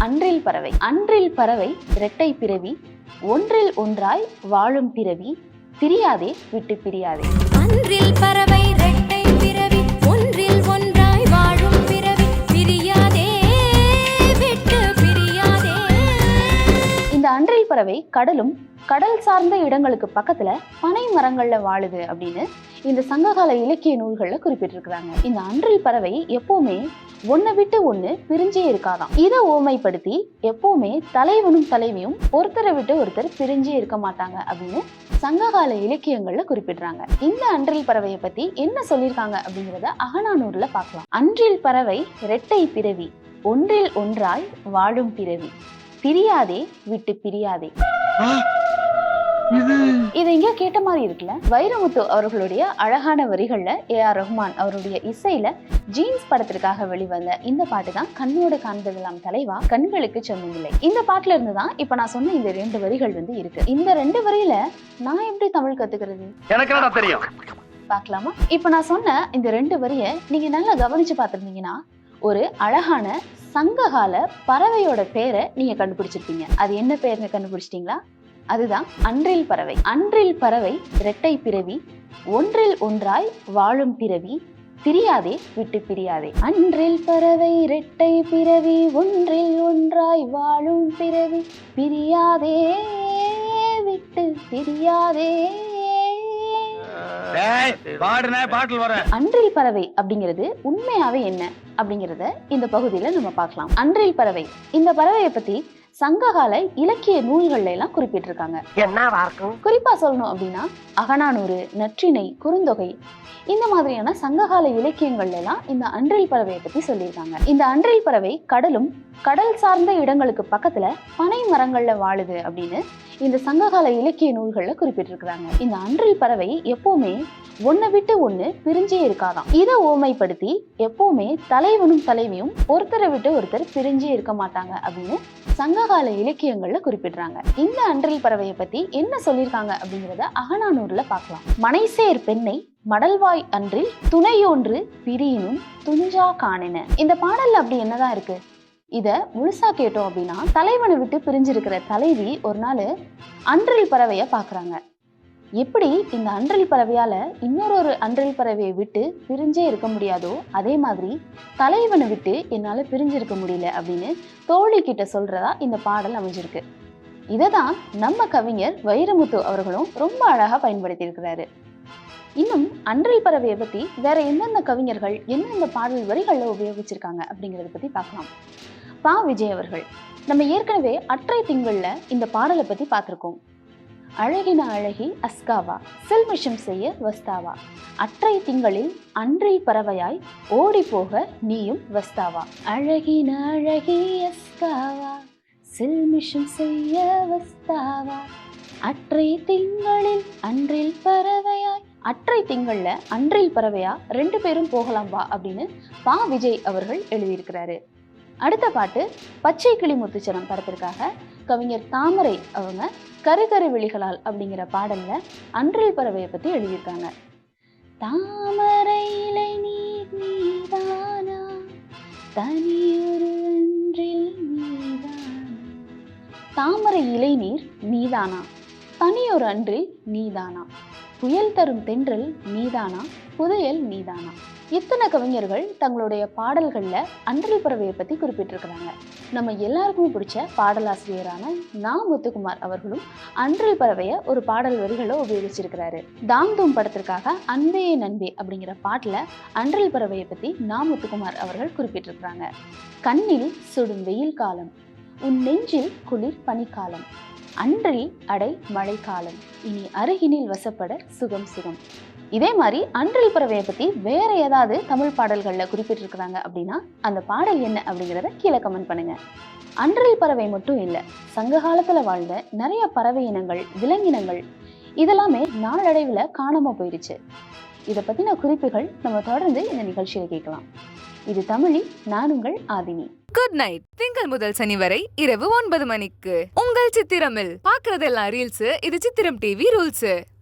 அன்றில் பறவை. அன்றில் பறவை இரட்டை பிறவி. ஒன்றில் ஒன்றாய் வாழும் பிறவி. பிரியாதே விட்டு பிரியாதே. அன்றில் பறவை ரெட்டை பிறவி. ஒன்றில் ஒன்றாய் வாழும் பிறவி. பிரியாதே விட்டு பிரியாதே. இந்த அன்றில் பறவை கடலும் கடல் சார்ந்த இடங்களுக்கு பக்கத்துல பனை மரங்கள்ல வாழுது அப்படின்னு இந்த சங்ககால இலக்கிய நூல்களில் குறிப்பிட்டிருக்கிறாங்க. இந்த அன்றில் பறவை எப்பவுமே ஒன்னை விட்டு ஒன்று பிரிஞ்சே இருக்காதாம். இதை ஓமைப்படுத்தி எப்பவுமே தலைவனும் தலைவியும் ஒருத்தரை விட்டு ஒருத்தர் பிரிஞ்சே இருக்க மாட்டாங்க அப்படின்னு சங்ககால இலக்கியங்கள்ல குறிப்பிடுறாங்க. இந்த அன்றில் பறவையை பத்தி என்ன சொல்லியிருக்காங்க அப்படிங்கிறத அகநானூர்ல பார்க்கலாம். அன்றில் பறவை இரட்டை பிறவி ஒன்றில் ஒன்றாய் வாழும் பிறவி. பிரியாதே விட்டு பிரியாதே. இது எங்கேயோ கேட்ட மாதிரி இருக்குல்ல? வைரமுத்து அவர்களுடைய அழகான வரிகள்ல ஏ ஆர் ரஹ்மான் அவருடைய இசையில ஜீன்ஸ் படத்திற்காக வெளிவந்த இந்த பாட்டு தான் கண்ணோடு காண்பதெல்லாம் தலைவா கண்களுக்கு சொந்தமில்லை இந்த பாட்டுல இருந்து தான் இப்ப நான் சொன்ன இந்த ரெண்டு வரிகள் வந்து இருக்கு. இந்த ரெண்டு வரியில நான் எப்படி தமிழ் கத்துக்கிறது? எனக்கு என்னடா தெரியும்? பார்க்கலாமா? இப்ப நான் சொன்ன இந்த ரெண்டு வரிய நீங்க நல்லா கவனிச்சு பார்த்திருந்தீங்கன்னா ஒரு அழகான சங்ககால பறவையோட பேரை நீங்க கண்டுபிடிச்சிருப்பீங்க. அது என்ன பேருன்னு கண்டுபிடிச்சிட்டீங்களா? அதுதான் அன்றில் பறவை. அன்றில் பறவை இரட்டை பிறவி ஒன்றில் ஒன்றாய் வாழும் பிறவி பிரியாதே விட்டு பிரியாதே. அன்றில் பறவை இரட்டை பிறவி ஒன்றில் ஒன்றாய் வாழும் பிறவி பிரியாதே விட்டு பிரியாதே. பாட்டில் வர. அன்றில் பறவை அப்படிங்கிறது உண்மையாவே என்ன அப்படிங்கிறத இந்த பகுதியில நம்ம பார்க்கலாம். அன்றில் பறவை. இந்த பறவையை பத்தி சங்ககால இலக்கிய நூல்கள்ல எல்லாம் குறிப்பிட்டிருக்காங்க குறிப்பா சொல்லணும் அப்படின்னா அகநானூறு நற்றிணை குறுந்தொகை இந்த மாதிரியான சங்ககால இலக்கியங்கள்ல எல்லாம் இந்த அன்றில் பறவையை பத்தி சொல்லியிருக்காங்க. இந்த அன்றில் பறவை கடலும் கடல் சார்ந்த இடங்களுக்கு பக்கத்துல பனை மரங்கள்ல வாழுது அப்படின்னு இந்த சங்ககால இலக்கிய நூல்கள்ல குறிப்பிட்டிருக்கிறாங்க. இந்த அன்றில் பறவை எப்பவுமே ஒன்னை விட்டு ஒண்ணு பிரிஞ்சே இருக்காதாம். இதை ஓமைப்படுத்தி எப்பவுமே தலைவனும் தலைவியும் ஒருத்தரை விட்டு ஒருத்தர் பிரிஞ்சே இருக்க மாட்டாங்க அப்படின்னு சங்ககால இலக்கியங்கள்ல குறிப்பிடுறாங்க. இந்த அன்றில் பறவையை பத்தி என்ன சொல்லியிருக்காங்க அப்படிங்கிறத அகநானூர்ல பார்க்கலாம். மனைசேர் பெண்ணை மடல்வாய் அன்றில் துணையொன்று பிரியினும் துஞ்சா காணின. இந்த பாடல்ல அப்படி என்னதான் இருக்கு? இத முழுசா கேட்டோம் அப்படின்னா தலைவனை விட்டு பிரிஞ்சிருக்கிற தலைவி ஒரு நாள் அன்றில் பறவைய பாக்குறாங்க எப்படி இந்த அன்றில் பறவையால இன்னொரு ஒரு அன்றில் பறவையை விட்டு பிரிஞ்சே இருக்க முடியாதோ அதே மாதிரி தலைவனை விட்டு என்னால் பிரிஞ்சிருக்க முடியல அப்படின்னு தோழி கிட்ட சொல்றதா இந்த பாடல் அமைஞ்சிருக்கு. இதை தான் நம்ம கவிஞர் வைரமுத்து அவர்களும் ரொம்ப அழகாக பயன்படுத்தியிருக்கிறாரு. இன்னும் அன்றில் பறவையை பற்றி வேற எந்தெந்த கவிஞர்கள் எந்தெந்த பாடல் வரிகளில் உபயோகிச்சிருக்காங்க அப்படிங்கிறத பற்றி பார்க்கலாம். பா. விஜய் அவர்கள். நம்ம ஏற்கனவே அற்றை திங்களில் இந்த பாடலை பற்றி பார்த்துருக்கோம். அழகின அழகி அஸ்காவா சில்மிஷம் செய்ய வஸ்தாவா. அற்றை திங்களில் அன்றை பறவையாய் ஓடி போக நீயும் வஸ்தாவா. அழகின அழகி அஸ்காவா சில்மிஷம் செய்ய வஸ்தாவா. அற்றை திங்களில் அன்றில் பறவையாய் அற்றை திங்கள்ல அன்றில் பறவையா ரெண்டு பேரும் போகலாம் வா அப்படின்னு பா விஜய் அவர்கள் எழுதியிருக்கிறாரு. அடுத்த பாட்டு பச்சை கிளி முத்துச்சரம் படத்திற்காக கவிஞர் தாமரை அவங்க கருகரு விழிகளால் அப்படிங்கிற பாடல்ல அன்றில் பறவையை பத்தி எழுதியிருக்காங்க. தாமரை இலை நீர் நீதானா? தனியொரு அன்றில் நீதானா? தாமரை இலை நீர் நீதானா? தனியொரு அன்றில் நீதானா? புயல் தரும் தென்றல் நீதானா? புதையல் நீதானா? இத்தனை கவிஞர்கள் தங்களுடைய பாடல்களில் அன்றில் பறவையை பற்றி குறிப்பிட்டிருக்கிறாங்க. நம்ம எல்லாருக்குமே பிடிச்ச பாடலாசிரியரான நா முத்துக்குமார் அவர்களும் அன்றில் பறவையை ஒரு பாடல் வரிகளை உபயோகிச்சிருக்கிறாரு. தாம் தூம் படத்திற்காக அன்பே நண்பே அப்படிங்கிற பாட்டில் அன்றில் பறவையை பற்றி நா முத்துக்குமார் அவர்கள் குறிப்பிட்டிருக்கிறாங்க. கண்ணில் சுடும் வெயில் காலம் உன் நெஞ்சில் குளிர் பனிக்காலம் அன்றில் அடை மழைக்காலம் இனி அருகினில் வசப்பட சுகம் சுகம். இதே மாதிரி அன்றில் பறவையை பற்றி வேற ஏதாவது தமிழ் பாடல்களில் குறிப்பிட்டிருக்கிறாங்க அப்படின்னா அந்த பாடல் என்ன அப்படிங்கிறத கீழே கமெண்ட் பண்ணுங்க. அன்றில் பறவை மட்டும் இல்லை சங்க காலத்தில் வாழ்ந்த நிறைய பறவை இனங்கள் விலங்கினங்கள் இதெல்லாமே நாளடைவில் காணாமல் போயிடுச்சு இதை பற்றின குறிப்புகள் நம்ம தொடர்ந்து இந்த நிகழ்ச்சியில் கேட்கலாம். இது தமிழி நான் உங்கள் ஆதினி. குட் நைட் திங்கள் முதல் சனி வரை இரவு ஒன்பது மணிக்கு உங்கள் சித்திரமில். பாக்குறதெல்லாம் ரீல்ஸ் இது சித்திரம் டிவி ரூல்ஸ்